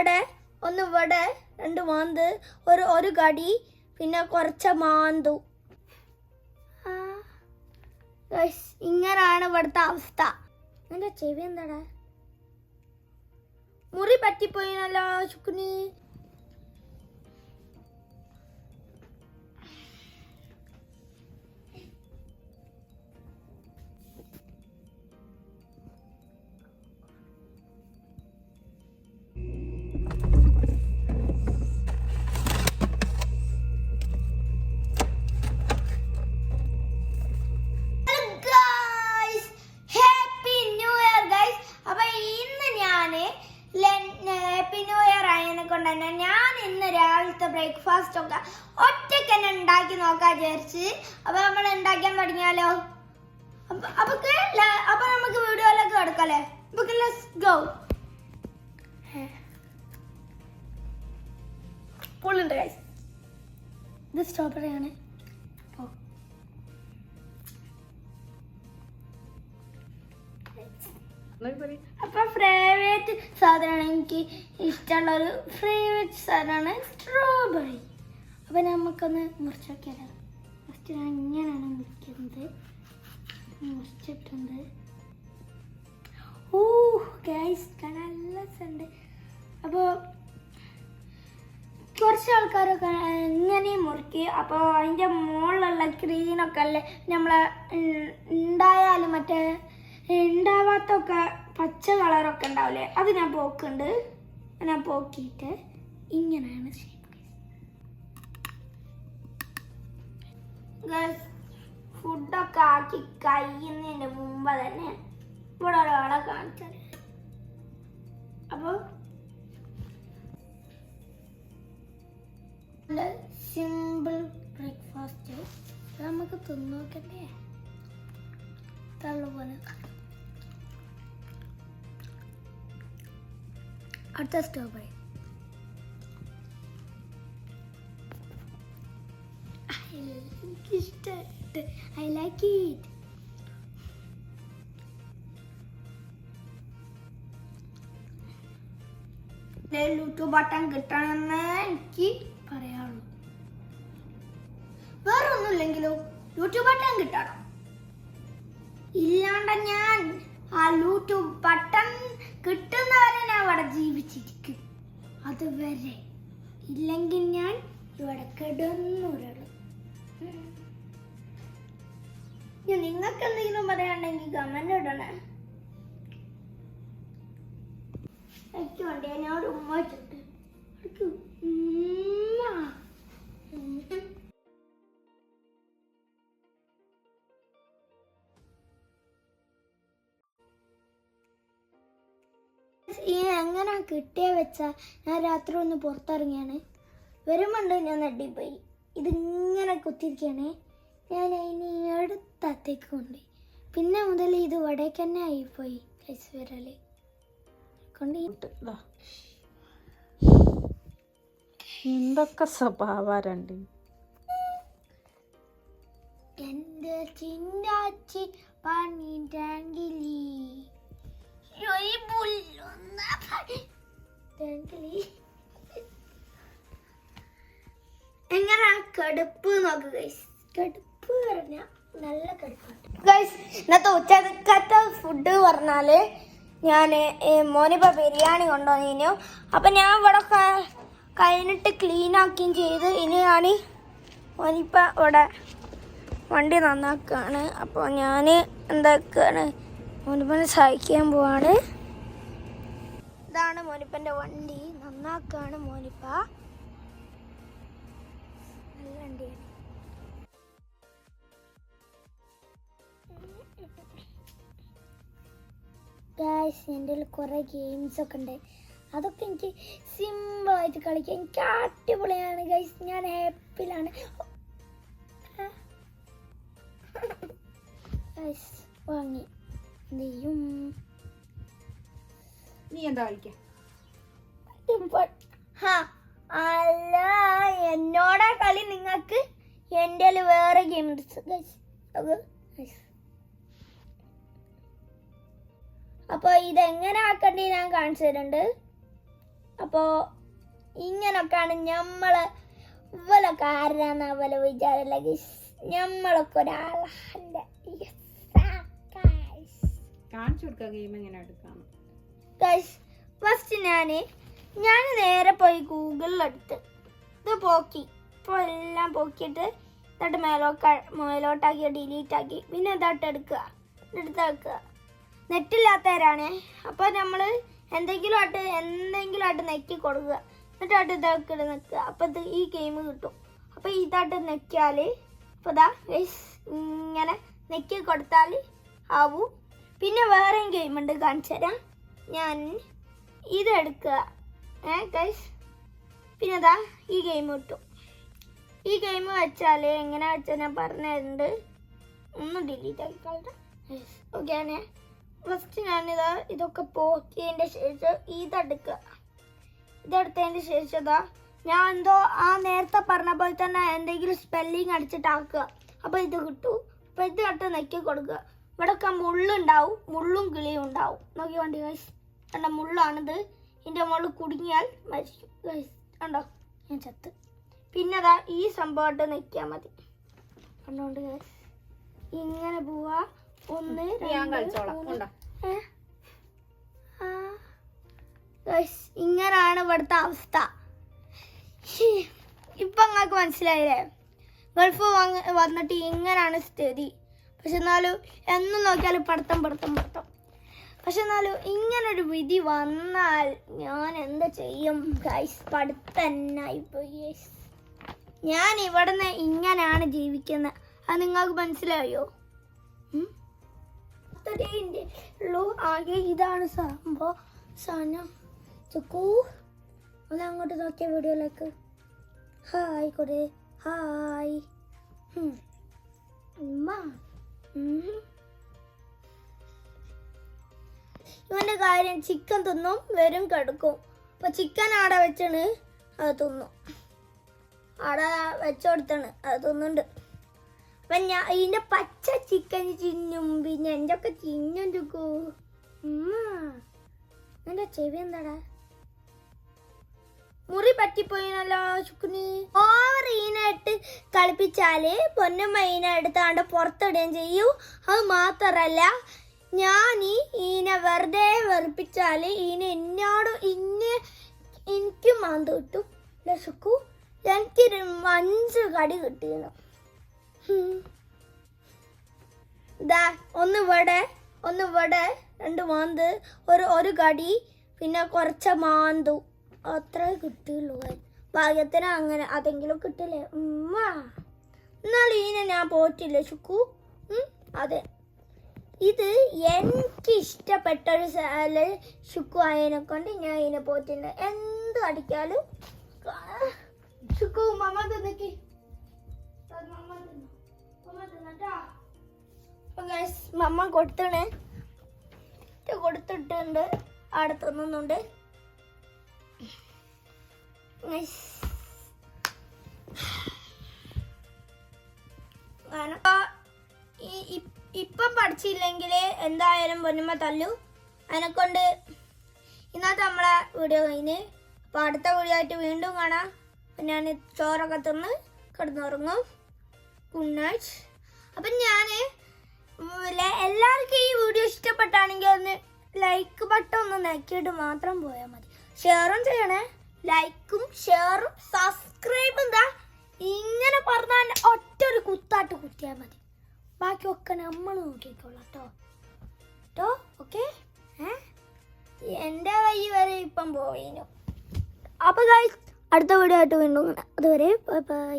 ഇവിടെ ഒന്ന് ഇവിടെ രണ്ട് മാന്ത് ഒരു ഒരു കടി പിന്നെ കുറച്ച് മാന്തു. ഇങ്ങനാണ് ഇവിടുത്തെ അവസ്ഥ. എന്റെ ചെവി എന്താടാ? മുറി പറ്റിപ്പോയിനല്ലോ ചുക്കുനി ബ്രേക്ക്ഫാസ്റ്റ് ഒക്കെ ഒറ്റയ്ക്ക് തന്നെ ഉണ്ടാക്കി നോക്കാൻ വിചാരിച്ച്. അപ്പൊ നമ്മൾ ഉണ്ടാക്കാൻ തുടങ്ങിയാലോ? അപ്പൊ അപ്പൊ നമുക്ക് വീഡിയോയിലൊക്കെ കിടക്കല്ലേ? നമുക്ക് ലെറ്റ്സ് ഗോ പൊള്ളുണ്ട് ഗൈസ് ഇത് സ്ട്രോബെറി ആണ്. ഓ. അപ്പൊ ഫേവറേറ്റ് സാധനമാണ് എനിക്ക് ഇഷ്ടമുള്ള ഒരു ഫേവറേറ്റ് സാധനമാണ് സ്ട്രോബെറി അപ്പൊ നമുക്കൊന്ന് മുറിച്ച് നോക്കിയാലോ. ഫസ്റ്റ് ഞാൻ ഇങ്ങനെയാണ് മുറിക്കുന്നത്. മുറിച്ചിട്ടുണ്ട്. ഊ ഗൈസ് നല്ല സണ്ട് അപ്പോൾ കുറച്ച് ആൾക്കാരൊക്കെ ഇങ്ങനെ മുറുക്കി അപ്പോൾ അതിന്റെ മുകളിലുള്ള ക്രീനൊക്കെ അല്ലേ നമ്മളെ ഉണ്ടായാലും മറ്റേ ഉണ്ടാവാത്തൊക്കെ പച്ച കളറൊക്കെ ഉണ്ടാവില്ലേ അത് ഞാൻ പോക്കുണ്ട്. ഞാൻ പോക്കിയിട്ട് ഇങ്ങനെയാണ് ഗൈസ് ഫുഡൊക്കെ ആക്കി കഴിയുന്നതിന് മുമ്പ് തന്നെ ഇവിടെ ഒരാളെ കാണിച്ചത് അപ്പോൾ സിമ്പിൾ ബ്രേക്ക്ഫാസ്റ്റ് നമുക്ക് തിന്നോക്കട്ടെ? തള്ളുപോലെ അടുത്ത സ്റ്റോപ്പ് എനിക്കിഷ്ടമായിട്ട്. ഐ ലൈക്ക് ഇറ്റ് ലൂട്ടു ബട്ടൺ കിട്ടണമെന്ന് എനിക്ക് പറയാനുള്ളൂ. വേറെ ഒന്നുമില്ലെങ്കിലോ യൂട്യൂബ് ബട്ടൺ കിട്ടണം. ഇല്ലാണ്ട് ഞാൻ ആ യൂട്യൂബ് ബട്ടൺ കിട്ടുന്നവരെ ഞാൻ ഇവിടെ ജീവിച്ചിരിക്കും. അതുവരെ. ഇല്ലെങ്കിൽ ഞാൻ ഇവിടെ കിടന്നുരുളും നിങ്ങൾക്ക് എന്തെങ്കിലും പറയാനുണ്ടെങ്കിൽ കമന്റ് ഇടണേ. എനിക്ക് വേണ്ടി ഞാൻ ഉമ്മ വെച്ചിട്ട്. ആ കിട്ടിയ വെച്ചാൽ ഞാൻ രാത്രി ഒന്ന് പുറത്തിറങ്ങിയാണ്. വരുമ്പോണ്ട് ഞാൻ നട്ടിപ്പോയി ഇതിങ്ങനെ കുത്തിരിക്കുകയാണ് ഞാൻ അതിന് അടുത്തത്തേക്ക് കൊണ്ടുപോയി പിന്നെ മുതൽ ഇത് വടേക്ക് തന്നെ ആയിപ്പോയി കൈസ് വിരൽ. കൊണ്ട് സ്വഭാവ ദാ. എന്തൊക്കെ ചിന്താച്ചി ചിന്നാച്ചി പണിണ്ടെങ്കിലി എങ്ങനെ കടുപ്പ് നോക്ക് ഗൈസ് കടുപ്പ് നല്ല ഇന്നത്തെ ഉച്ചക്കത്തെ ഫുഡ് പറഞ്ഞാൽ ഞാൻ മോനിപ്പ ബിരിയാണി കൊണ്ടുവന്നു അപ്പൊ ഞാൻ ഇവിടെ കഴിഞ്ഞിട്ട് ക്ലീൻ ആക്കുകയും ചെയ്ത്. ഇനി മോനിപ്പ ഇവിടെ വണ്ടി നന്നാക്കുകയാണ് അപ്പോൾ ഞാൻ എന്താക്കുകയാണ് മോനിപ്പനെ സഹായിക്കാൻ പോവാണ്. ഇതാണ് മോനിപ്പന്റെ വണ്ടി. നന്നാക്കാണ് മോനിപ്പ. നല്ല വണ്ടിയാണ്. ഗായ്സ് എന്റെ കയ്യിൽ കുറേ ഗെയിംസ് ഒക്കെ ഉണ്ട്. അതൊക്കെ എനിക്ക് സിമ്പിളായിട്ട് കളിക്കാം എനിക്ക് അടിപൊളിയാണ്. ഗൈസ് ഞാൻ ഹാപ്പിയിലാണ് ഗൈസ് വാങ്ങി. ചെയ്യും നീ എന്താ അല്ല എന്നോടാ കളി നിങ്ങൾക്ക് എന്റെ കയ്യിൽ വേറെ ഗെയിം അപ്പോൾ ഇതെങ്ങനെ ആക്കണ്ടേ ഞാൻ കാണിച്ചു തരുന്നുണ്ട് അപ്പോൾ ഇങ്ങനൊക്കെയാണ് ഞമ്മൾ ഇവലൊക്കെ ആരാന്ന് അവലെ വിചാരല്ല ഞമ്മളൊക്കെ നമ്മളൊക്കെ ഒരാളാണ് കാണിച്ചു കൊടുക്കുക ഗെയിം എങ്ങനെ എടുക്കാം ഫസ്റ്റ് ഞാൻ ഞാൻ നേരെ പോയി ഗൂഗിളിലെടുത്ത് ഇത് പോക്കി. ഇപ്പോൾ എല്ലാം പോക്കിയിട്ട് എന്നിട്ട് മേലോക്ക മേലോട്ടാക്കി ഡിലീറ്റ് ആക്കി. പിന്നെ ഇതായിട്ട് എടുക്കുക. എടുത്ത് വെക്കുക. നെറ്റില്ലാത്തവരാണ് അപ്പോൾ നമ്മൾ എന്തെങ്കിലും ആയിട്ട് എന്തെങ്കിലും ആയിട്ട് നെക്കി കൊടുക്കുക. എന്നിട്ട് എന്നിട്ടായിട്ട് ഇതൊക്കെ നിൽക്കുക. അപ്പോൾ ഇത് ഈ ഗെയിം കിട്ടും. അപ്പോൾ ഇതായിട്ട് നെക്കിയാൽ അപ്പോൾ ഇതാ ഇങ്ങനെ നെക്കി കൊടുത്താൽ ആവും. പിന്നെ വേറെയും ഗെയിം ഉണ്ട്. കാണിച്ചു തരാം ഞാൻ ഇതെടുക്കുക. ഏ ഗൈസ് പിന്നെ ഇതാ ഈ ഗെയിം കിട്ടും ഈ ഗെയിം വെച്ചാൽ എങ്ങനെ വെച്ചാൽ ഞാൻ പറഞ്ഞിട്ടുണ്ട് ഒന്ന് ഡിലീറ്റ് ആക്കിക്കളട്ടെ ഓക്കെ ആണ് ഫസ്റ്റ് ഞാനിതാ ഇതൊക്കെ പോക്കിയതിന്റെ ശേഷം ഇതെടുക്കുക. ഇതെടുത്തതിന്റെ ശേഷം ഇതാ ഞാൻ എന്തോ ആ നേരത്തെ പറഞ്ഞ പോലെ തന്നെ എന്തെങ്കിലും സ്പെല്ലിങ് അടിച്ചിട്ടാക്കുക. അപ്പോൾ ഇത് കിട്ടും. അപ്പോൾ ഇത് കട്ട് നെക്കി കൊടുക്കുക. ഇവിടെയൊക്കെ മുള്ളുണ്ടാവും മുള്ളും കിളിയും ഉണ്ടാവും. നോക്കി വേണ്ടി ഗൈസ് കണ്ട മുള്ളാണിത്. ഇതിന്റെ മുകളിൽ കുടുങ്ങിയാൽ മരിക്കും. ഗൈസ് കണ്ടോ? ഞാൻ ചത്ത്. പിന്നെ അതാ ഈ സംഭവമായിട്ട് നിൽക്കിയാൽ മതി. കണ്ടോണ്ട് ഗൈസ് ഇങ്ങനെ പോവാ. ഒന്ന്? ഗൈസ് ഇങ്ങനാണ് ഇവിടുത്തെ അവസ്ഥ. ഇപ്പം ഇപ്പൊ നിങ്ങൾക്ക് മനസ്സിലായില്ലേ? ഗൾഫ് വന്നിട്ട് ഇങ്ങനാണ് സ്ഥിതി. പക്ഷെ എന്നാലും എന്നും നോക്കിയാലും പഠിത്തം പഠിത്തം പഠിത്തം. പക്ഷെ എന്നാലും ഇങ്ങനൊരു വിധി വന്നാൽ ഞാൻ എന്താ ചെയ്യും? ഗൈസ് പഠിത്തം തന്നെ ആയിപ്പോയി guys. ഞാൻ ഇവിടുന്ന് ഇങ്ങനെയാണ് ജീവിക്കുന്നത്. അത് നിങ്ങൾക്ക് മനസ്സിലായോ? ആകെ ഇതാണ് സംഭവം. സാധനം ചുക്കൂ. ഒന്ന് അങ്ങോട്ട് നോക്കിയ വീഡിയോയിലേക്ക് ഹായ് കൊടേ ഹായ് ഉമ്മ. ഇവന്റെ കാര്യം ചിക്കൻ തിന്നും വരും കടുക്കും. അപ്പൊ ചിക്കൻ ആടെ വെച്ചാണ് അത് തിന്നു. ആടെ വെച്ചോടുത്താണ് അത് തിന്നുണ്ട് അപ്പൊ ഞാൻ ഇതിന്റെ പച്ച ചിക്കൻ ചിന്നും പിന്നെ എന്റെ ഒക്കെ ചിന്നും ചുക്കു എന്റെ ചെവി എന്താടാ? മുറി പറ്റിപ്പോയിനല്ലോ ചുക്കുനി ഓവർ ഈനായിട്ട് കളിപ്പിച്ചാൽ പൊന്നമ്മ ഈന എടുത്താണ്ട് പുറത്തിടുകയും ചെയ്യൂ. അത് മാത്രല്ല ഞാൻ ഈ ഈന വെറുതെ വെറുപ്പിച്ചാൽ ഈന എന്നോട് ഇന്നെ എനിക്ക് മാന്ത് കിട്ടും. ലസുക്കു എനിക്കൊരു അഞ്ച് കടി കിട്ടിയിരുന്നു. ദാ ഒന്ന് ഇവിടെ ഒന്ന് ഇവിടെ രണ്ട് മാന്ത്. ഒരു ഒരു കടി. പിന്നെ കുറച്ച് മാന്തു. അത്രേ കിട്ടിയുള്ളൂ. ഭാഗ്യത്തിന് അങ്ങനെ അതെങ്കിലും കിട്ടില്ലേ? ഉമ്മ. എന്നാൽ ഇതിനെ ഞാൻ പോറ്റില്ല ചുക്കു അതെ. ഇത് എനിക്ക് ഇഷ്ടപ്പെട്ട ഒരു ചുക്കു ആയതിനെ കൊണ്ട് ഞാൻ ഇതിനെ പോറ്റില്ല എന്ത് അടിക്കാലും? ചുക്കു മമ്മ തിന്നക്കി. മമ്മ മമ്മ കൊടുത്തണേ. കൊടുത്തിട്ടുണ്ട്. അവിടെ ഇപ്പം പഠിച്ചില്ലെങ്കിൽ എന്തായാലും പൊന്നുമ്മ തല്ലു. അതിനെക്കൊണ്ട് ഇന്നത്തെ നമ്മളെ വീഡിയോ കഴിഞ്ഞ്. അപ്പോൾ അടുത്ത വീഡിയോ വീണ്ടും കാണാം. ഞാൻ ചോറൊക്കെ തിന്ന് കിടന്നുറങ്ങും. ഗുഡ് നൈറ്റ് അപ്പം ഞാൻ എല്ലാവർക്കും ഈ വീഡിയോ ഇഷ്ടപ്പെട്ടാണെങ്കിൽ ഒന്ന് ലൈക്ക് ബട്ടൺ ഒന്ന് നക്കിയിട്ട് മാത്രം പോയാൽ മതി. ഷെയറും ചെയ്യണേ. ലൈക്കും ഷെയറും സബ്സ്ക്രൈബും എന്താ ഇങ്ങനെ പറഞ്ഞാൽ ഒറ്റ ഒരു കുത്താട്ട് കുത്തിയാൽ മതി. ബാക്കിയൊക്കെ നമ്മൾ നോക്കിക്കോളാം കേട്ടോ കേട്ടോ ഓക്കെ എന്റെ കൈ വരെ ഇപ്പം പോയിനു. അപ്പോൾ അടുത്ത വീഡിയോ ആയിട്ട് വീണ്ടും അതുവരെ ബൈ ബൈ